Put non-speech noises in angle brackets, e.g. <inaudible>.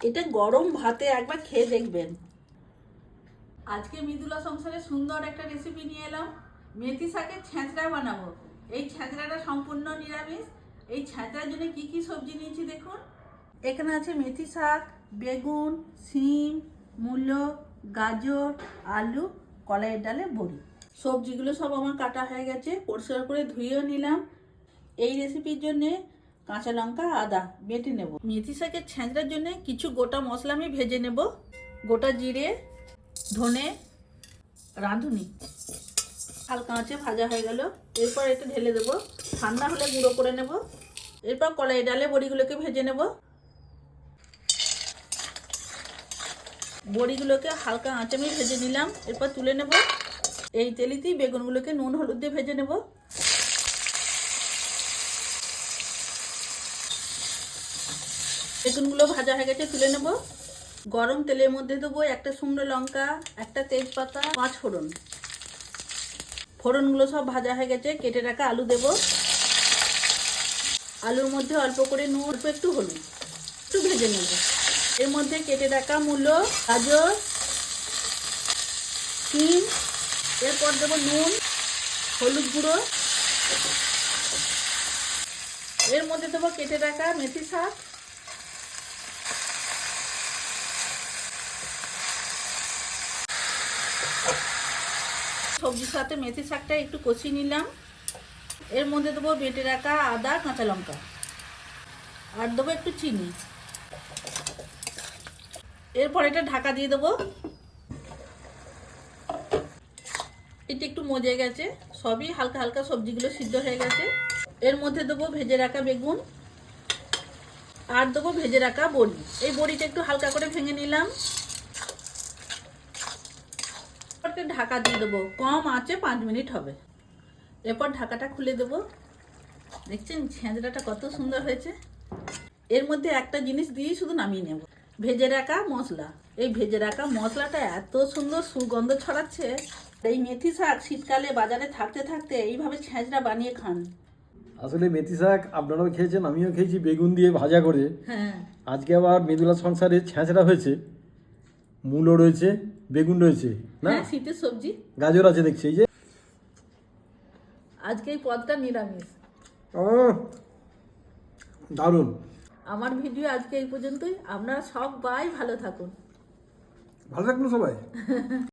এটা গরম ভাতে একবার খেয়ে দেখবেন। আজকে মৃদুলা সংসারে সুন্দর একটা রেসিপি নিয়ে এলাম। মেথি শাকের ছেঁচড়া বানাবো। এই ছেঁচড়াটা সম্পূর্ণ নিরামিষ। এই ছেঁচড়ার জন্য কি কি সবজি নিয়েছি দেখুন। এখানে আছে মেথি শাক, বেগুন সিম মূলো, গাজর, আলু, কলাইয়ের ডালে বড়ি। সবজিগুলো সব আমার কাটা হয়ে গেছে। পরিষ্কার করে ধুয়েও নিলাম। এই রেসিপির জন্যে কাঁচা লঙ্কা, আদা, বেটে নেব। মেথি শাকের ছেঁচড়ার জন্য কিছু গোটা মশলা আমি ভেজে নেব। গোটা জিরে, ধনে, রাঁধুনি। হালকা আঁচে ভাজা হয়ে গেল। এরপর এটা ঢেলে দেবো। ঠান্ডা হলে গুঁড়ো করে নেব। এরপর কলাই ডালে বড়িগুলোকে ভেজে নেব। বড়িগুলোকে হালকা আঁচে আমি ভেজে নিলাম। এরপর তুলে নেব। এই তেলেতেই বেগুনগুলোকে নুন, হলুদ দিয়ে ভেজে নেব। বেগুনগুলো ভাজা হয়ে গেছে, তুলে নেব। গরম তেলের মধ্যে দেবো একটা শুকনো লঙ্কা, একটা তেজপাতা, পাঁচ ফোড়ন। ফোড়নগুলো সব ভাজা হয়ে গেছে, কেটে রাখা আলু দেব। আলুর মধ্যে অল্প করে নুন, অল্প একটু হলুদ, একটু ভেজে নেব। এর মধ্যে কেটে রাখা মূলো, গাজর সিম এরপর দেবো নুন, হলুদ গুঁড়ো। এর মধ্যে দেবো কেটে রাখা মেথি শাক। সবজির সাথে মেথি শাকটা একটু কষিয়ে নিলাম। এর মধ্যে দেবো বেটে রাখা আদা, কাঁচা লঙ্কা। আর দেবো একটু চিনি। এরপর এটা ঢাকা দিয়ে দেবো। এটা একটু মজে গেছে। সবই হালকা হালকা সবজিগুলো সিদ্ধ হয়ে গেছে। এর মধ্যে দেবো ভেজে রাখা বেগুন। আর দেবো ভেজে রাখা বড়ি। এই বড়িটা একটু হালকা করে ভেঙে নিলাম। এরপর ঢাকা দিয়ে দেবো। কম আঁচে পাঁচ মিনিট হবে। এরপর ঢাকাটা খুলে দেবো। দেখছেন ছেঁচড়াটা কত সুন্দর হয়েছে। এর মধ্যে একটা জিনিস দিয়েই শুধু নামিয়ে নেব। ভেজে রাখা মশলা। এই ভেজে রাখা মশলাটা এত সুন্দর সুগন্ধ ছড়াচ্ছে। এই মেথি শাক শীতকালে বাজারে থাকতে থাকতে এইভাবে ছেঁচড়া বানিয়ে খান। আসলে মেথি শাক আপনারাও খেয়েছেন আমিও খেয়েছি বেগুন দিয়ে ভাজা করে। হ্যাঁ। আজকে আবার মেদুলা সংসারে ছেঁচড়া হয়েছে। মূলো রয়েছে বেগুন রয়েছে। না? হ্যাঁ শীতের সবজি। গাজর আছে দেখছি এই যে। আজকে এই পদটা নিরামিষ। দারুণ। আমার ভিডিও আজকে এই পর্যন্তই। আপনারা সবাই ভালো থাকুন। ভালো থাকুন সবাই। <laughs>